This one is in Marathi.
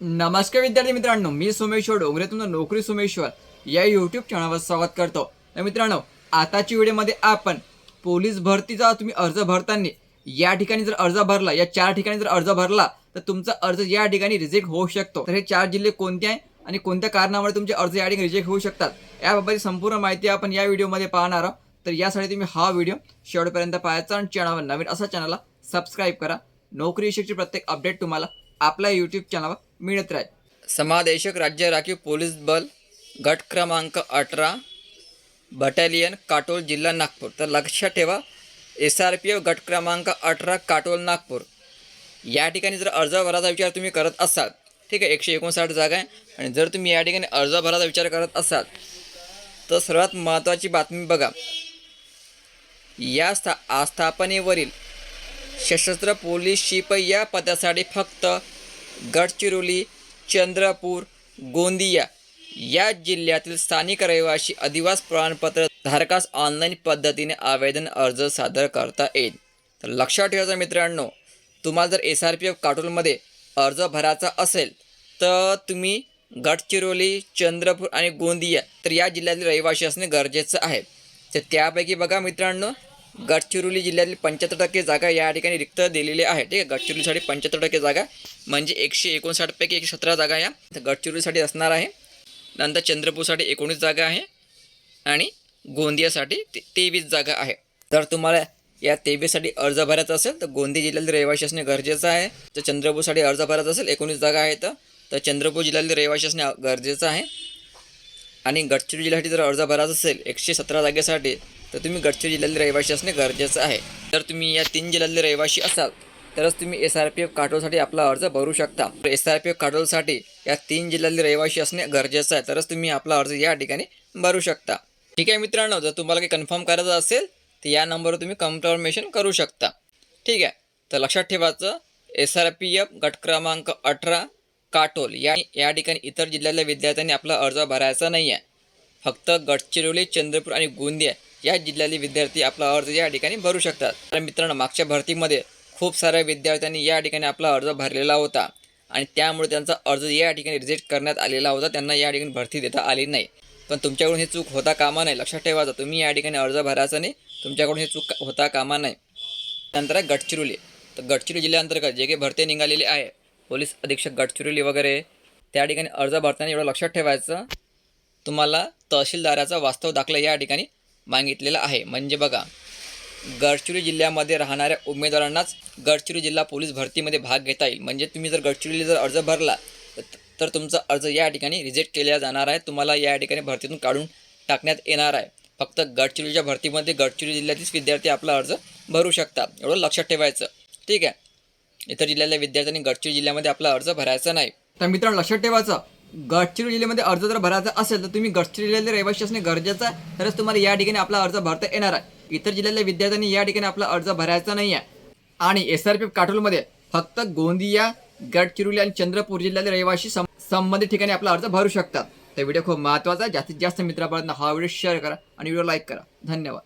नमस्कार विद्यार्थी मित्रांनो मी सोमेश्वर डोंगरे तुमचं नोकरी सोमेश्वर या यूट्यूब चॅनलवर स्वागत करतो. तर मित्रांनो आताच्या व्हिडिओमध्ये आपण पोलीस भरतीचा तुम्ही अर्ज भरताना या ठिकाणी जर अर्ज भरला या चार ठिकाणी जर अर्ज भरला तर तुमचा अर्ज या ठिकाणी रिजेक्ट होऊ शकतो. तर हे चार जिल्हे कोणते आहे आणि कोणत्या कारणामुळे तुमचे अर्ज या ठिकाणी रिजेक्ट होऊ शकतात याबाबतची संपूर्ण माहिती आपण या व्हिडिओमध्ये पाहणार आहोत. तर यासाठी तुम्ही हा व्हिडिओ शेवटपर्यंत पाहायचा आणि चॅनलवर नवीन असा चॅनलला सबस्क्राईब करा. नोकरी विषयीची प्रत्येक अपडेट तुम्हाला आपल्या यूट्यूब चॅनलवर मिळत राहत. समादेशक राज्य राखीव पोलीस बल गट क्रमांक अठरा बटालियन काटोल जिल्हा नागपूर. तर लक्षात ठेवा एस आर पी एफ गट क्रमांक अठरा काटोल नागपूर. या ठिकाणी जर अर्ज भराचा विचार तुम्ही करत असाल ठीक आहे एकशे एकोणसाठ जागा आहे आणि जर तुम्ही या ठिकाणी अर्ज भराचा विचार करत असाल तर सर्वात महत्त्वाची बातमी बघा. या स्था आस्थापनेवरील सशस्त्र पोलीस शिप या पदासाठी फक्त गडचिरोली चंद्रपूर गोंदिया या जिल्ह्यातील स्थानिक रहिवासी अधिवास प्रमाणपत्र धारकास ऑनलाईन पद्धतीने आवेदन अर्ज सादर करता येईल. तर लक्षात ठेवायचं मित्रांनो तुम्हाला जर एस आर पी एफ काटोलमध्ये अर्ज भरायचा असेल तर तुम्ही गडचिरोली चंद्रपूर आणि गोंदिया तर या जिल्ह्यातील रहिवासी असणे गरजेचं आहे. तर त्यापैकी बघा मित्रांनो गडचिरोली जिल्ह्यातील पंच्याहत्तर टक्के जागा या ठिकाणी रिक्त दिलेली आहे. ठीक आहे? गडचिरोलीसाठी पंच्याहत्तर टक्के जागा म्हणजे एकशे एकोणसाठपैकी एकशे सतरा जागा या तर गडचिरोलीसाठी असणार आहे. नंतर चंद्रपूरसाठी एकोणीस जागा आहे आणि गोंदियासाठी ते तेवीस जागा आहे. जर तुम्हाला या तेवीससाठी अर्ज भरायचा असेल तर गोंदिया जिल्ह्यातील रहिवासी असणे गरजेचं आहे. तर चंद्रपूरसाठी अर्ज भरायचा असेल एकोणीस जागा आहेत. तर चंद्रपूर जिल्ह्यातील रहिवासी असणे गरजेचं आहे. आणि गडचिरोली जिल्ह्यासाठी जर अर्ज भरायचा असेल एकशे सतरा जागेसाठी तर तुम्ही गडचिरोली जिल्ह्यातले रहिवासी असणे गरजेचं आहे. जर तुम्ही या तीन जिल्ह्यातले रहिवासी असाल तरच तुम्ही एस आर पी एफ काटोलसाठी आपला अर्ज भरू शकता. एस आर पी एफ काटोलसाठी या तीन जिल्ह्यातले रहिवासी असणे गरजेचं आहे तरच तुम्ही आपला अर्ज या ठिकाणी भरू शकता. ठीक आहे मित्रांनो जर तुम्हाला काही कन्फर्म करायचं असेल तर या नंबरवर तुम्ही कन्फर्मेशन करू शकता. ठीक आहे तर लक्षात ठेवायचं एस आर पी एफ गट क्रमांक अठरा काटोल या या ठिकाणी इतर जिल्ह्यातल्या विद्यार्थ्यांनी आपला अर्ज भरायचा नाही आहे फक्त गडचिरोली चंद्रपूर आणि गोंदिया या जिल्ह्यातील विद्यार्थी आपला अर्ज या ठिकाणी भरू शकतात. तर मित्रांनो मागच्या भरतीमध्ये खूप साऱ्या विद्यार्थ्यांनी या ठिकाणी आपला अर्ज भरलेला होता आणि त्यामुळे त्यांचा अर्ज या ठिकाणी रिजेक्ट करण्यात आलेला होता. त्यांना या ठिकाणी भरती देता आली नाही. पण तुमच्याकडून ही चूक होता कामा नाही लक्षात ठेवायचं तुम्ही या ठिकाणी अर्ज भरायचा नाही तुमच्याकडून ही चूक होता कामा नाही त्यानंतर आहे गडचिरोली. तर गडचिरोली जिल्ह्याअंतर्गत जे काही भरती निघालेली आहे पोलीस अधीक्षक गडचिरोली वगैरे त्या ठिकाणी अर्ज भरताना एवढं लक्षात ठेवायचं तुम्हाला तहसीलदाराचा वास्तव दाखला या ठिकाणी मागितलेला आहे. म्हणजे बघा गडचिरोली जिल्ह्यामध्ये राहणाऱ्या उमेदवारांनाच गडचिरोली जिल्हा पोलीस भरतीमध्ये भाग घेता येईल. म्हणजे तुम्ही जर गडचिरोली जर अर्ज भरला तर- तुमचा अर्ज या ठिकाणी रिजेक्ट केला जाणार आहे. तुम्हाला या ठिकाणी भरतीतून काढून टाकण्यात येणार आहे. फक्त गडचिरोलीच्या भरतीमध्ये गडचिरोली जिल्ह्यातीलच विद्यार्थी आपला अर्ज भरू शकतात. एवढं लक्षात ठेवायचं. ठीक आहे. इतर जिल्ह्यातल्या विद्यार्थ्यांनी गडचिरोली जिल्ह्यामध्ये आपला अर्ज भरायचा नाही. तर मित्रांनो लक्षात ठेवायचं. गडचिरोली जिल्ह्यामध्ये अर्ज जर भरायचा असेल तर तुम्ही गडचिरोली जिल्ह्यातले रहिवासी असणे गरजेचं आहे. तरच तुम्हाला या ठिकाणी आपला अर्ज भरता येणार आहे. इतर जिल्ह्यातल्या विद्यार्थ्यांनी या ठिकाणी आपला अर्ज भरायचा नाही आहे. आणि एस आर पी काटोलमध्ये फक्त गोंदिया गडचिरोली आणि चंद्रपूर जिल्ह्यातले रहिवासी सं- संबंधित ठिकाणी आपला अर्ज भरू शकतात. तर व्हिडिओ खूप महत्त्वाचा आहे. जास्तीत जास्त मित्रापर्यंत हा व्हिडिओ शेअर करा आणि व्हिडिओ लाईक करा. धन्यवाद.